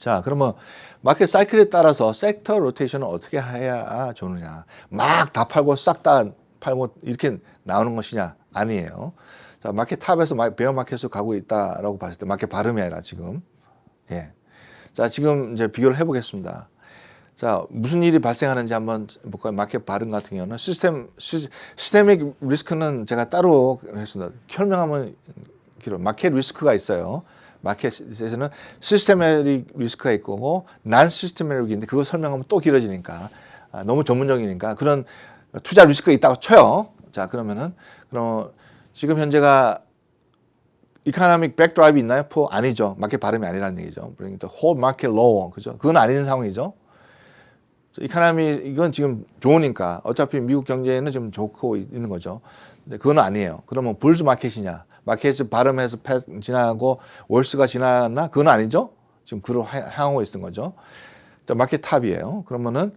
자, 그러면 마켓 사이클에 따라서 섹터 로테이션을 어떻게 해야 좋느냐. 막 다 팔고 싹 다 팔고 이렇게 나오는 것이냐? 아니에요. 자, 마켓 탑에서 마- 베어 마켓으로 가고 있다라고 봤을 때 마켓 발음이 아니라 지금. 예. 자, 지금 이제 비교를 해 보겠습니다. 자, 무슨 일이 발생하는지 한번 볼까요? 마켓 발음 같은 경우는 시스템 시, 시스테믹 리스크는 제가 따로 했습니다. 설명하면 길어. 마켓 리스크가 있어요. 마켓에서는 시스테메릭 리스크가 있고 난 시스테메릭인데 그거 설명하면 또 길어지니까 아, 너무 전문적이니까 그런 투자 리스크가 있다고 쳐요. 자 그러면은 그럼 지금 현재가 이카노믹 백드라이브 있나요? 포 아니죠. 마켓 발음이 아니라는 얘기죠. 그러니까 홀 마켓 로어 그죠? 그건 아닌 상황이죠. 이카노미 이건 지금 좋으니까 어차피 미국 경제는 지금 좋고 있는 거죠. 근데 그건 아니에요. 그러면 불스 마켓이냐? 마켓을 발음해서 패, 지나고 월스가 지나갔나? 그건 아니죠. 지금 그로 하- 향하고 있는 거죠. 자, 마켓 탑이에요. 그러면은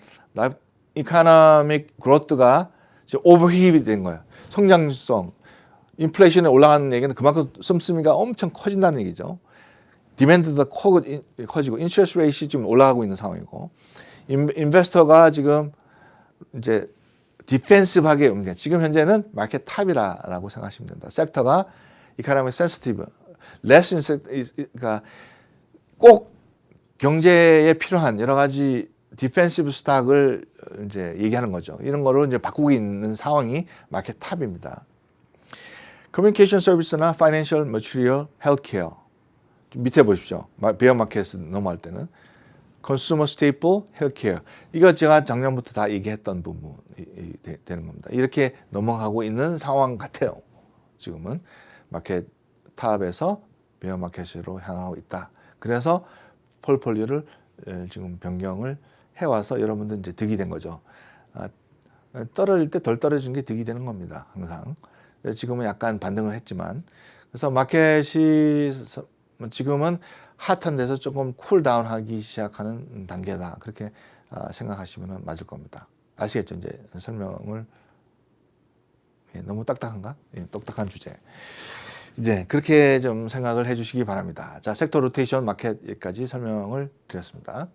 이카노믹 그로트가 지금 오버힙이 된 거예요. 성장성, 인플레이션이 올라가는 얘기는 그만큼 씀씀이가 엄청 커진다는 얘기죠. 디맨드도 커, 커지고 인트레스 레이시 지금 올라가고 있는 상황이고 인, 인베스터가 지금 이제 움직여. 지금 현재는 마켓 탑이라고 생각하시면 된다. 섹터가 이카노믹 센시티브, 레스 그러니까 꼭 경제에 필요한 여러 가지 디펜시브 스탁을 이제 얘기하는 거죠. 이런 거로 이제 바꾸고 있는 상황이 마켓 탑입니다. 커뮤니케이션 서비스나 파이낸셜 머추리얼 헬케어 밑에 보십시오. 베어 마켓 넘어갈 때는 컨슈머 스테이플 헬케어 이거 제가 작년부터 다 얘기했던 부분이 되는 겁니다. 이렇게 넘어가고 있는 상황 같아요. 지금은 마켓 탑에서 베어 마켓으로 향하고 있다. 그래서 폴폴리오를 에, 지금 변경을 해와서 여러분들 이제 득이 된 거죠. 아, 떨어질 때 덜 떨어진 게 득이 되는 겁니다. 항상. 근데 지금은 약간 반등을 했지만 그래서 마켓이 서- 지금은 핫한 데서 조금 쿨다운 하기 시작하는 단계다. 그렇게 아, 생각하시면 맞을 겁니다. 아시겠죠? 이제 설명을 예, 너무 딱딱한가? 예, 똑딱한 주제. 이제 그렇게 좀 생각을 해주시기 바랍니다. 자, 섹터 로테이션 마켓 여기까지 설명을 드렸습니다.